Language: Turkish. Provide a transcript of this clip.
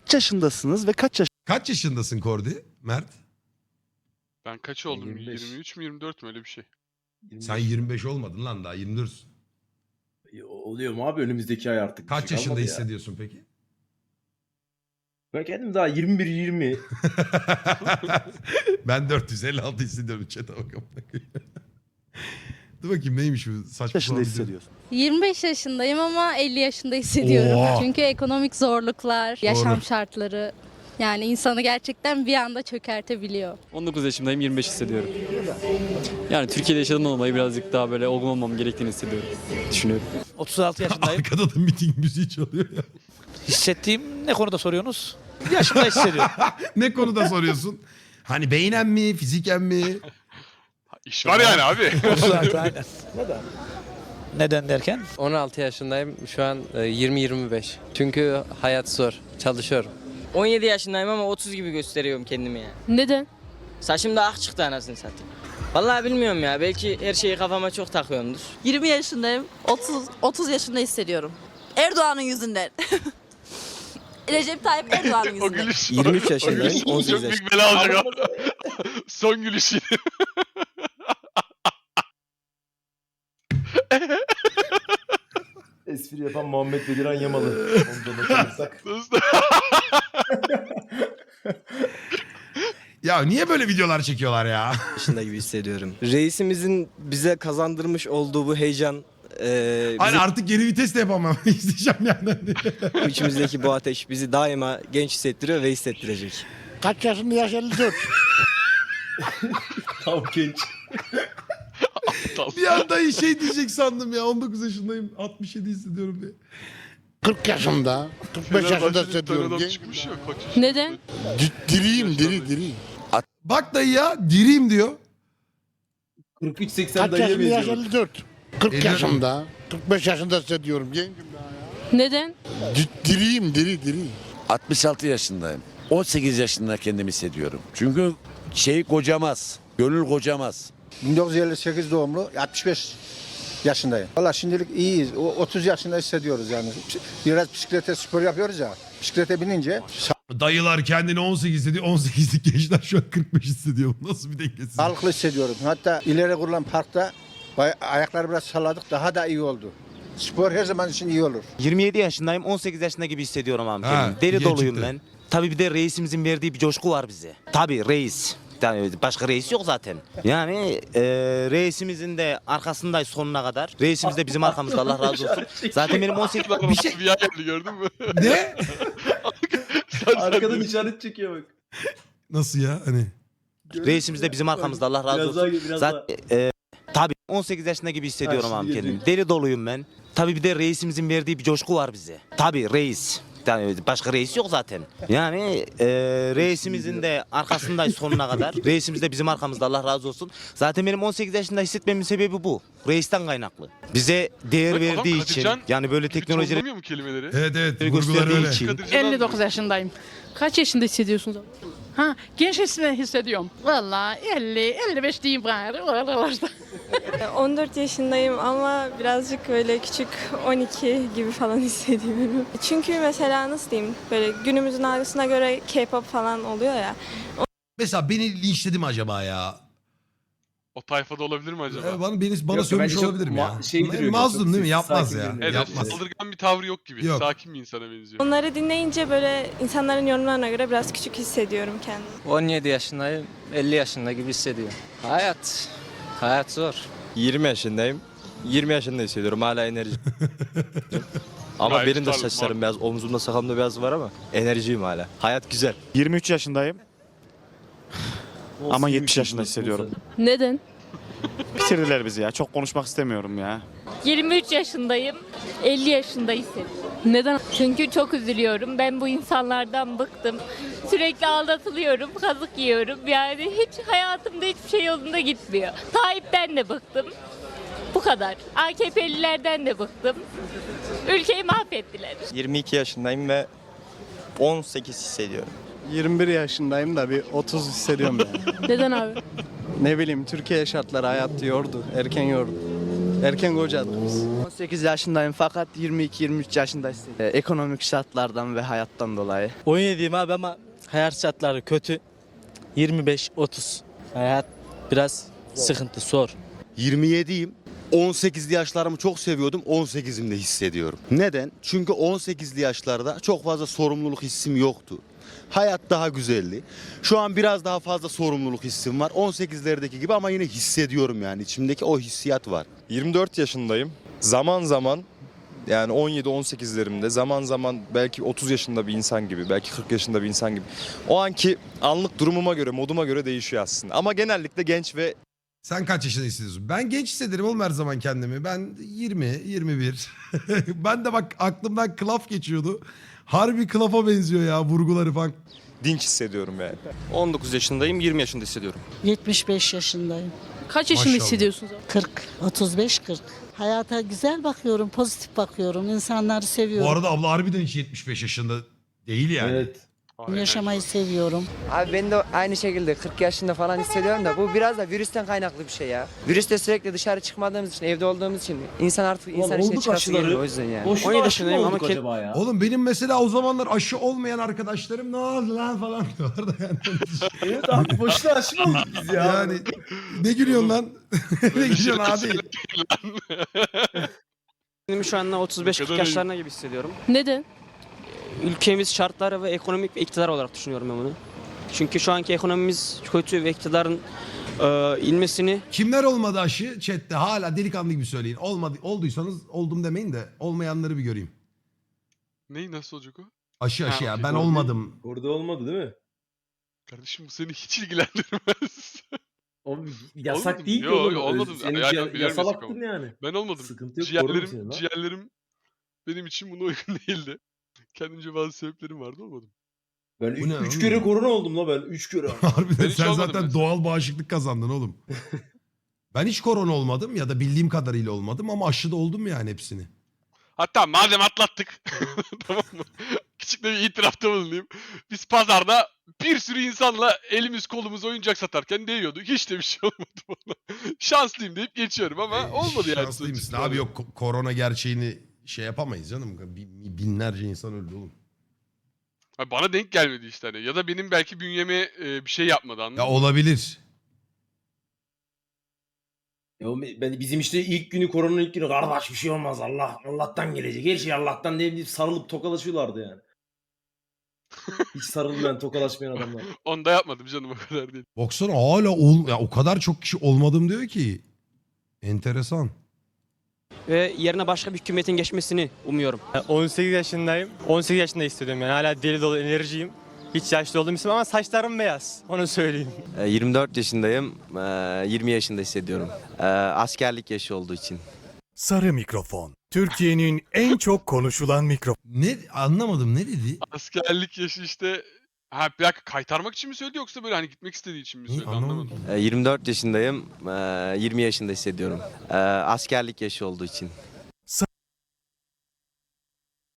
Kaç yaşındasınız ve kaç Kaç yaşındasın Kordi? Mert? Ben kaç oldum? 25. 23 mü 24 mü öyle bir şey. Sen 25 olmadın lan daha 24'sün. Oluyor mu abi önümüzdeki ay artık. Kaç şey yaşında kalmadı ya. hissediyorsun peki? Ben kendim daha 21-20. ben 456 hissediyorum chat'e bakalım. Dur bakayım neymiş bu saçma yaşında sapan video. hissediyorsun? 25 yaşındayım ama 50 yaşında hissediyorum. Oha! Çünkü ekonomik zorluklar, yaşam şartları yani insanı gerçekten bir anda çökertebiliyor. 19 yaşındayım 25 hissediyorum. Yani Türkiye'de yaşadığımdan dolayı birazcık daha böyle olgun olmam gerektiğini hissediyorum. Düşünüyorum. 36 yaşındayım. Arkada da miting müziği çalıyor ya. Hissettiğim ne konuda soruyorsunuz? Yaşımda hissediyorum. ne konuda soruyorsun? Hani beynen mi, fiziken mi? İş var yani abi. 36 aynen. Neden? Neden derken? 16 yaşındayım. Şu an e, 20-25. Çünkü hayat zor. Çalışıyorum. 17 yaşındayım ama 30 gibi gösteriyorum kendimi ya. Neden? Saçım da ak çıktı anasını satayım. Vallahi bilmiyorum ya. Belki her şeyi kafama çok takıyorumdur. 20 yaşındayım. 30 30 yaşında hissediyorum. Erdoğan'ın yüzünden. Recep Tayyip Erdoğan'ın o yüzünden. gülüş. 23 o yaşındayım, gülüş 18 Çok büyük bela olacak o. Son gülüşü. Espri yapan Muhammed Bediran Yamalı. Onu da. Ya niye böyle videolar çekiyorlar ya? yaşında gibi hissediyorum. Reisimizin bize kazandırmış olduğu bu heyecan e, Hani artık geri vites de yapamam. İsteyeceğim yani. içimizdeki bu ateş bizi daima genç hissettiriyor ve hissettirecek. Kaç yaşında yaş 54? Tam genç. Bir anda şey diyecek sandım ya. 19 yaşındayım. 67 hissediyorum diye. 40 yaşında, 45 yaşında hissediyorum. Çıkmış ya yaşında. Neden? Di- diriyim, diri, diri. Bak dayı ya diriyim diyor. 43-80 Kaç dayıya yaşında yaş benziyor. 54. 40 54 yaşında, 45 yaşında hissediyorum. Gencim daha ya. Neden? Di- diriyim, diri, diri. 66 yaşındayım. 18 yaşında kendimi hissediyorum. Çünkü şey kocamaz. Gönül kocamaz. 1958 doğumlu 65 yaşındayım. Valla şimdilik iyiyiz. O 30 yaşında hissediyoruz yani. Biraz bisiklete spor yapıyoruz ya. Bisiklete binince Dayılar kendini 18 hissediyor. 18'lik gençler şu an 45 hissediyor. Nasıl bir dengesizlik? sağlıklı hissediyorum. Hatta ileri kurulan parkta bay- ayakları biraz salladık daha da iyi oldu. Spor her zaman için iyi olur. 27 yaşındayım. 18 yaşında gibi hissediyorum abi Ha, kendimi. Deli doluyum çıktı. ben. Tabii bir de reisimizin verdiği bir coşku var bize. Tabii reis. Yani başka reis yok zaten. Yani e, reisimizin de arkasındayız sonuna kadar. Reisimiz de bizim arkamızda Allah razı olsun. Zaten benim 18 Bir şey. Bir geldi gördün mü? Ne? Sen- Arkadan işaret çekiyor bak. Nasıl ya? Hani reisimiz de bizim arkamızda Allah razı Biraz daha olsun. biraz daha. Zaten e, tabii 18 yaşında gibi hissediyorum Ha, abi kendimi. Deli doluyum ben. Tabii bir de reisimizin verdiği bir coşku var bize. Tabii reis. Yani başka reis yok zaten. Yani e, reisimizin de arkasındayız sonuna kadar. Reisimiz de bizim arkamızda Allah razı olsun. Zaten benim 18 yaşında hissetmemin sebebi bu. Reisten kaynaklı. Bize değer Bak adam verdiği için Kadircan yani böyle teknolojileri tonlamıyor mu kelimeleri? evet evet gösterdiği vurgular öyle. için. Kadircan abi. 59 yaşındayım. Kaç yaşında hissediyorsunuz? Ha, genç hissediyorum. Valla 50, 55 diyeyim bari. Oralarda. 14 yaşındayım ama birazcık böyle küçük 12 gibi falan hissediyorum. Çünkü mesela nasıl diyeyim böyle günümüzün algısına göre K-pop falan oluyor ya. Mesela beni linçledi mi acaba ya? O tayfada olabilir mi acaba? Ee, Bana, beni, bana Yok, sövmüş bence çok olabilir mi ma- ya? şey duruyor, Mazlum çok değil mi? Yapmaz sakin ya. Evet, Yapmaz. saldırgan bir tavrı yok gibi. Yok. Sakin bir insana benziyor. Onları dinleyince böyle insanların yorumlarına göre biraz küçük hissediyorum kendimi. 17 yaşındayım. 50 yaşında gibi hissediyorum. Hayat. Hayat zor. 20 yaşındayım. 20 yaşında hissediyorum hala enerji. ama Gayet benim de tutarlı, saçlarım beyaz, omzumda sakalımda beyaz var ama enerjiyim hala. Hayat güzel. 23 yaşındayım. Ama 70 yaşında hissediyorum. Neden? Bitirdiler bizi ya. Çok konuşmak istemiyorum ya. 23 yaşındayım. 50 yaşında hissediyorum. Neden? Çünkü çok üzülüyorum. Ben bu insanlardan bıktım. Sürekli aldatılıyorum, kazık yiyorum. Yani hiç hayatımda hiçbir şey yolunda gitmiyor. Tayyip'ten de bıktım. Bu kadar. AKP'lilerden de bıktım. Ülkeyi mahvettiler. 22 yaşındayım ve 18 hissediyorum. 21 yaşındayım da bir 30 hissediyorum yani. Neden abi? ne bileyim Türkiye şartları hayat yordu, erken yordu. Erken kocadık biz. 18 yaşındayım fakat 22-23 yaşında hissediyorum. Ekonomik şartlardan ve hayattan dolayı. 17'yim abi ama hayat şartları kötü. 25-30. Hayat biraz sıkıntı, zor. 27'yim. 18'li yaşlarımı çok seviyordum. 18'imde hissediyorum. Neden? Çünkü 18'li yaşlarda çok fazla sorumluluk hissim yoktu. Hayat daha güzeldi. Şu an biraz daha fazla sorumluluk hissim var. 18'lerdeki gibi ama yine hissediyorum yani. İçimdeki o hissiyat var. 24 yaşındayım. Zaman zaman yani 17-18'lerimde zaman zaman belki 30 yaşında bir insan gibi, belki 40 yaşında bir insan gibi. O anki anlık durumuma göre, moduma göre değişiyor aslında. Ama genellikle genç ve Sen kaç yaşında hissediyorsun? Ben genç hissederim oğlum her zaman kendimi. Ben 20, 21. ben de bak aklımdan klaf geçiyordu. Harbi klafa benziyor ya vurguları falan. dinç hissediyorum yani. 19 yaşındayım, 20 yaşında hissediyorum. 75 yaşındayım. Kaç yaşında Maşallah. hissediyorsunuz abi? 40, 35 40. Hayata güzel bakıyorum, pozitif bakıyorum. İnsanları Bu seviyorum. arada abla harbiden hiç 75 yaşında değil yani. Evet. Yaşamayı seviyorum. Abi ben de aynı şekilde 40 yaşında falan hissediyorum da bu biraz da virüsten kaynaklı bir şey ya. Virüste sürekli dışarı çıkmadığımız için, evde olduğumuz için insan artık insan içine çıkası geliyor o yüzden yani. 17 yaşındayım ama acaba ya? Oğlum benim mesela o zamanlar aşı olmayan arkadaşlarım ne oldu lan falan diyorlar da yani. Evet abi boşuna aşı mı olduk biz ya? yani ne gülüyorsun lan? ne gülüyorsun abi? Benim şu anda 35-40 yaşlarına gibi hissediyorum. Neden? Ülkemiz şartları ve ekonomik ve iktidar olarak düşünüyorum ben bunu. Çünkü şu anki ekonomimiz kötü ve iktidarın e, ilmesini Kimler olmadı aşı? Chat'te hala delikanlı gibi söyleyin. Olmadı, olduysanız oldum demeyin de olmayanları bir göreyim. Ney nasıl olacak o? Aşı Ha, aşı ya okey. ben olmadım. Orada olmadı değil mi? Kardeşim bu seni hiç ilgilendirmez. Abi yasak Olmadı değil ki Yo, oğlum. yo, olmadım. Senin Ya, ya, ya, biliyorum yasal yasak hakkın yani. ben olmadım. Sıkıntı yok. korurum seni Ciğerlerim, lan. ciğerlerim benim için buna uygun değildi. Kendimce bazı sebeplerim vardı olmadım. Ben Bu ne 3 oğlum? kere korona oldum la ben 3 kere. Harbiden hiç sen zaten mesela. doğal bağışıklık kazandın oğlum. ben hiç korona olmadım ya da bildiğim kadarıyla olmadım ama aşıda oldum yani hepsini. Hatta madem atlattık tamam mı? Küçük de bir itirafta bulunayım. Biz pazarda bir sürü insanla elimiz kolumuz oyuncak satarken değiyorduk. Hiç de bir şey olmadı bana. Şanslıyım deyip geçiyorum ama olmadı yani. Şanslıymışsın sonuçta. abi yok ko- korona gerçeğini şey yapamayız canım. Bi- Binlerce insan öldü oğlum. Ha, Bana denk gelmedi işte hani. Ya da benim belki bünyeme e, bir şey yapmadı anladın Ya mı? olabilir. Ya oğlum ben bizim işte ilk günü koronanın ilk günü kardeş bir şey olmaz Allah Allah'tan gelecek her şey Allah'tan diye deyip sarılıp tokalaşıyorlardı yani. Hiç sarılmayan tokalaşmayan adamlar. Onu da yapmadım canım o kadar değil. Baksana hala ol, ya o kadar çok kişi olmadım diyor ki. Enteresan. Ve yerine başka bir hükümetin geçmesini umuyorum. 18 yaşındayım. 18 yaşında hissediyorum yani hala deli dolu enerjiyim. Hiç yaşlı olduğumu hissetmiyorum ama saçlarım beyaz. Onu söyleyeyim. 24 yaşındayım. 20 yaşında hissediyorum. Askerlik yaşı olduğu için. Sarı mikrofon. Türkiye'nin en çok konuşulan mikrofon. Ne anlamadım ne dedi? Askerlik yaşı işte Ha bir dakika kaytarmak için mi söyledi yoksa böyle hani gitmek istediği için mi söyledi anlamadım. anlamadım. 24 yaşındayım. 20 yaşında hissediyorum. Askerlik yaşı olduğu için.